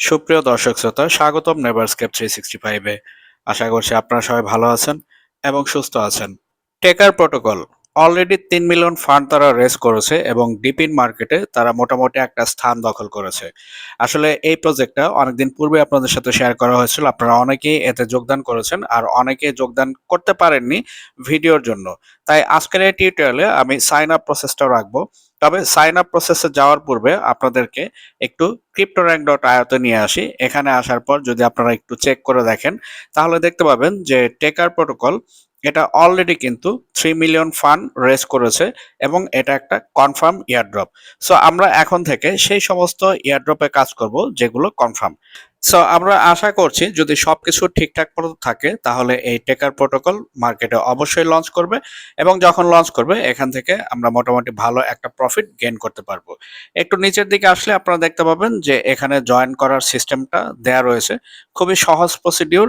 সুপ্রিয় দর্শক শ্রোতা, স্বাগতম নেভারস্কেপ থ্রি সিক্সটি ফাইভে আশা করছি আপনারা সবাই ভালো আছেন এবং সুস্থ আছেন। টেকার প্রোটোকল অলরেডি তিন মিলিয়ন ফান্ড তারা রেস করেছে এবং ডিপিন মার্কেটে তারা মোটামুটি একটা স্থান দখল করেছে। আসলে এই প্রজেক্টটা অনেকদিন পূর্বে আপনাদের সাথে শেয়ার করা হয়েছিল, আপনারা অনেকেই এতে যোগদান করেছেন আর অনেকে যোগদান করতে পারেননি ভিডিওর জন্য। তাই আজকের এই টিউটোরিয়ালে আমি সাইন আপ প্রসেসটা রাখব। তবে সাইন আপ প্রসেসে যাওয়ার পূর্বে আপনাদেরকে একটু ক্রিপ্টোর্যাঙ্ক ডট আয়তে নিয়ে আসি। এখানে আসার পর যদি আপনারা একটু চেক করে দেখেন, তাহলে দেখতে পাবেন যে টেকার প্রোটোকল এটা অলরেডি কিন্তু থ্রি মিলিয়ন ফান্ড রেজ করেছে এবং এটা একটা কনফার্ম ইয়ারড্রপ সো আমরা এখন থেকে সেই সমস্ত ইয়ারড্রপে কাজ করব যেগুলো কনফার্ম সো আমরা আশা করছি যদি সবকিছু ঠিকঠাক মতো থাকে, তাহলে এই টেকার প্রোটোকল মার্কেটে অবশ্যই লঞ্চ করবে এবং যখন লঞ্চ করবে, এখান থেকে আমরা মোটামুটি ভালো একটা প্রফিট গেইন করতে পারব। একটু নিচের দিকে আসলে আপনারা দেখতে পাবেন যে এখানে জয়েন করার সিস্টেমটা দেয়া রয়েছে। খুবই সহজ প্রসিডিউর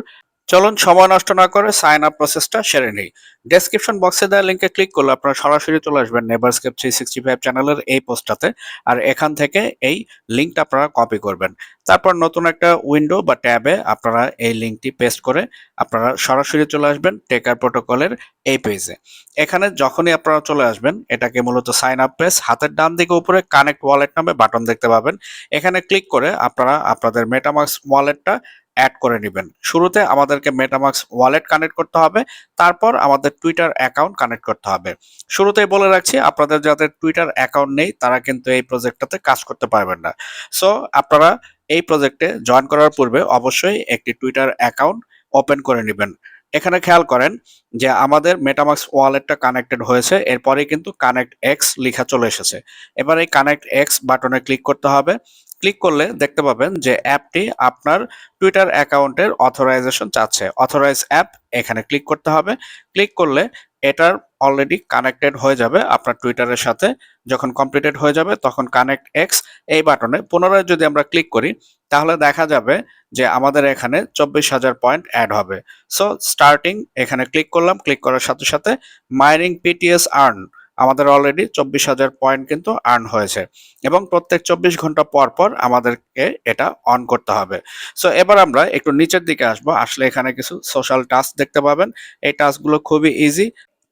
চলুন, সময় নষ্ট না করে সাইন আপ প্রসেসটা সেরে নিই। ডেসক্রিপশন বক্সে দেওয়া লিঙ্কে ক্লিক করলে আপনারা সরাসরি চলে আসবেন নেভারস্কেপ থ্রি সিক্সটি ফাইভ চ্যানেলের এই পোস্টটাতে আর এখান থেকে এই লিঙ্কটা আপনারা কপি করবেন। তারপর নতুন একটা উইন্ডো বা ট্যাবে আপনারা এই লিঙ্কটি পেস্ট করে আপনারা সরাসরি চলে আসবেন টেকার প্রোটোকলের এই পেজে এখানে যখনই আপনারা চলে আসবেন, এটাকে মূলত সাইন আপ পেজ হাতের ডান দিকে উপরে কানেক্ট ওয়ালেট নামে বাটন দেখতে পাবেন। এখানে ক্লিক করে আপনারা আপনাদের মেটামাক্স ওয়ালেটটা অ্যাড করে নেবেন। শুরুতে আমাদেরকে মেটামাক্স ওয়ালেট কানেক্ট করতে হবে, তারপর আমাদের টুইটার অ্যাকাউন্ট কানেক্ট করতে হবে। শুরুতেই বলে রাখছি, আপনাদের যাদের টুইটার অ্যাকাউন্ট নেই, তারা কিন্তু এই প্রজেক্টটাতে কাজ করতে পারবেন না। সো আপনারা এই প্রজেক্টে জয়েন করার পূর্বে অবশ্যই একটি টুইটার অ্যাকাউন্ট ওপেন করে নেবেন। এখানে খেয়াল করেন যে আমাদের মেটামাক্স ওয়ালেটটা কানেক্টেড হয়েছে এরপরে কিন্তু কানেক্ট এক্স লেখা চলে এসেছে। এবার এই কানেক্ট এক্স বাটনে ক্লিক করতে হবে। ক্লিক করলে দেখতে পাবেন যে অ্যাপটি আপনার টুইটার অ্যাকাউন্টের অথরাইজেশন চাচ্ছে। অথরাইজ অ্যাপ এখানে ক্লিক করতে হবে। ক্লিক করলে এটার অলরেডি কানেক্টেড হয়ে যাবে আপনার টুইটারের সাথে। যখন কমপ্লিটেড হয়ে যাবে, তখন কানেক্ট এক্স এই বাটনে পুনরায় যদি আমরা ক্লিক করি, তাহলে দেখা যাবে যে আমাদের এখানে চব্বিশ হাজার পয়েন্ট অ্যাড হবে। সো স্টার্টিং এখানে ক্লিক করলাম ক্লিক করার সাথে সাথে মাইনিং পিটিএস আর্ন আমাদের অলরেডি চব্বিশ হাজার পয়েন্ট কিন্তু আর্ন হয়েছে। এবং প্রত্যেক চব্বিশ ঘণ্টা পর পর আমাদেরকে এটা অন করতে হবে। সো এবার আমরা একটু নিচের দিকে আসব। আসলে এখানে কিছু সোশ্যাল টাস্ক দেখতে পাবেন। এই টাস্কগুলো খুবই ইজি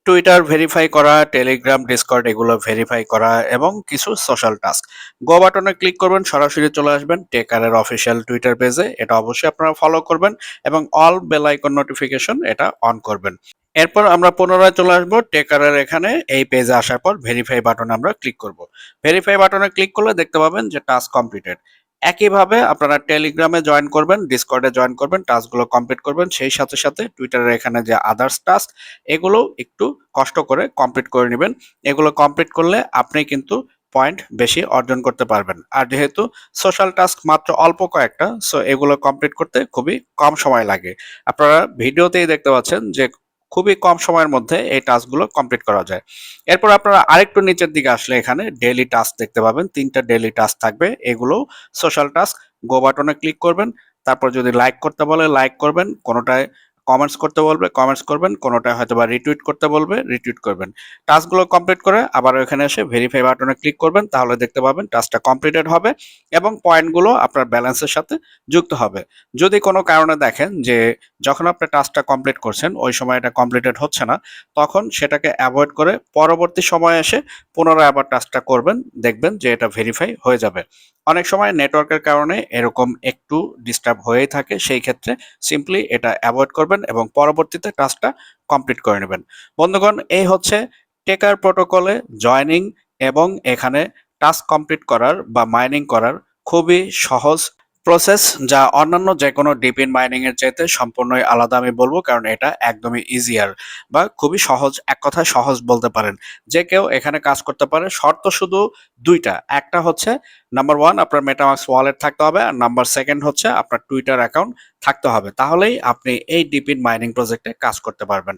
টুইটার ভেরিফাই করা টেলিগ্রাম ডিসকর্ড এগুলো ভেরিফাই করা এবং কিছু সোশ্যাল টাস্ক গো বাটনে ক্লিক করবেন, সরাসরি চলে আসবেন টেকারের অফিসিয়াল টুইটার পেজে এটা অবশ্যই আপনারা ফলো করবেন এবং অল বেল আইকন নোটিফিকেশন এটা অন করবেন। এরপর আমরা পুনরায় চলে আসব টেকারের এখানে। এই পেজে আসার পর ভেরিফাই বাটনে আমরা ক্লিক করব। ভেরিফাই বাটনে ক্লিক করলে দেখতে পাবেন যে টাস্ক কমপ্লিটেড একইভাবে আপনারা টেলিগ্রামে জয়েন করবেন ডিসকর্ডে জয়েন করবেন, টাস্কগুলো কমপ্লিট করবেন, সেই সাথে সাথে টুইটারের এখানে যে আদার্স টাস্ক এগুলো একটু কষ্ট করে কমপ্লিট করে নেবেন। এগুলো কমপ্লিট করলে আপনি কিন্তু পয়েন্ট বেশি অর্জন করতে পারবেন। আর যেহেতু সোশ্যাল টাস্ক মাত্র অল্প কয়েকটা সো এগুলো কমপ্লিট করতে খুবই কম সময় লাগে। আপনারা ভিডিওতেই দেখতে পাচ্ছেন যে খুবই কম সময়ের মধ্যে এই টাস্কগুলো কমপ্লিট করা যায়। এরপর আপনারা আরেকটু নিচের দিকে আসলে এখানে ডেলি টাস্ক দেখতে পাবেন। তিনটা ডেলি টাস্ক থাকবে। এগুলো সোশ্যাল টাস্ক, গো বাটনে ক্লিক করবেন। তারপর যদি লাইক করতে বলে, লাইক করবেন। কোনোটায় কমেন্টস করতে বলবে কমেন্টস করবেন, কোনোটা হয়তো বা রিটুইট করতে বলবে রিটুইট করবেন। টাস্কগুলো কমপ্লিট করে আবার ওখানে এসে ভেরিফাই বাটনে ক্লিক করবেন, তাহলে দেখতে পাবেন টাস্কটা কমপ্লিটেড হবে এবং পয়েন্টগুলো আপনার ব্যালেন্সের সাথে যুক্ত হবে। যদি কোনো কারণে দেখেন যে যখন আপনি টাস্কটা কমপ্লিট করছেন, ওই সময় এটা কমপ্লিটেড হচ্ছে না, তখন সেটাকে অ্যাভয়েড করে পরবর্তী সময়ে এসে পুনরায় আবার টাস্কটা করবেন, দেখবেন যে এটা ভেরিফাই হয়ে যাবে। অনেক সময় নেটওয়ার্কের কারণে এরকম একটু ডিস্টার্ব হয়েই থাকে, সেই ক্ষেত্রে সিম্পলি এটা অ্যাভয়েড করবেন এবং পরবর্তীতে কাজটা কমপ্লিট করে নেবেন। বন্ধুগণ, এই হচ্ছে টেকার প্রোটোকলে জয়নিং এবং এখানে টাস্ক কমপ্লিট করার বা মাইনিং করার খুবই সহজ প্রসেস যা অন্যান্য যে কোনো ডিপিন মাইনিং এর চাইতে সম্পূর্ণই আলাদা আমি বলব, কারণ এটা একদমই ইজিয়ার বা খুবই সহজ, এক কথায় সহজ বলতে পারেন। যে কেউ এখানে কাজ করতে পারে, শর্ত শুধু দুইটা। একটা হচ্ছে নাম্বার ওয়ান আপনার মেটামাক্স ওয়ালেট থাকতে হবে, আর নাম্বার সেকেন্ড হচ্ছে, আপনার টুইটার অ্যাকাউন্ট থাকতে হবে। তাহলেই আপনি এই ডিপিন মাইনিং প্রজেক্টে কাজ করতে পারবেন।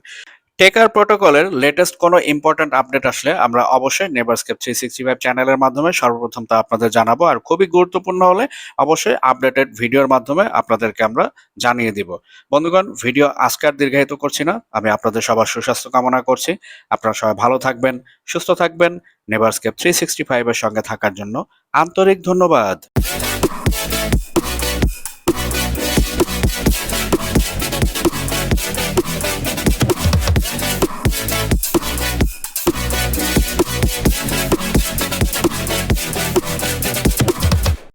টেকার প্রোটোকলের লেটেস্ট কোনো ইম্পর্ট্যান্ট আপডেট আসলে আমরা অবশ্যই নেভারস্কেপ থ্রি সিক্সটি ফাইভ চ্যানেলের মাধ্যমে সর্বপ্রথম তা আপনাদের জানাব। আর খুবই গুরুত্বপূর্ণ হলে অবশ্যই আপডেটেড ভিডিওর মাধ্যমে আপনাদেরকে আমরা জানিয়ে দিব। বন্ধুগণ ভিডিও আজকে আর দীর্ঘায়িত করছি না। আমি আপনাদের সবার সুস্বাস্থ্য কামনা করছি। আপনারা সবাই ভালো থাকবেন, সুস্থ থাকবেন। নেভারস্কেপ থ্রি সিক্সটি ফাইভের সঙ্গে থাকার জন্য আন্তরিক ধন্যবাদ।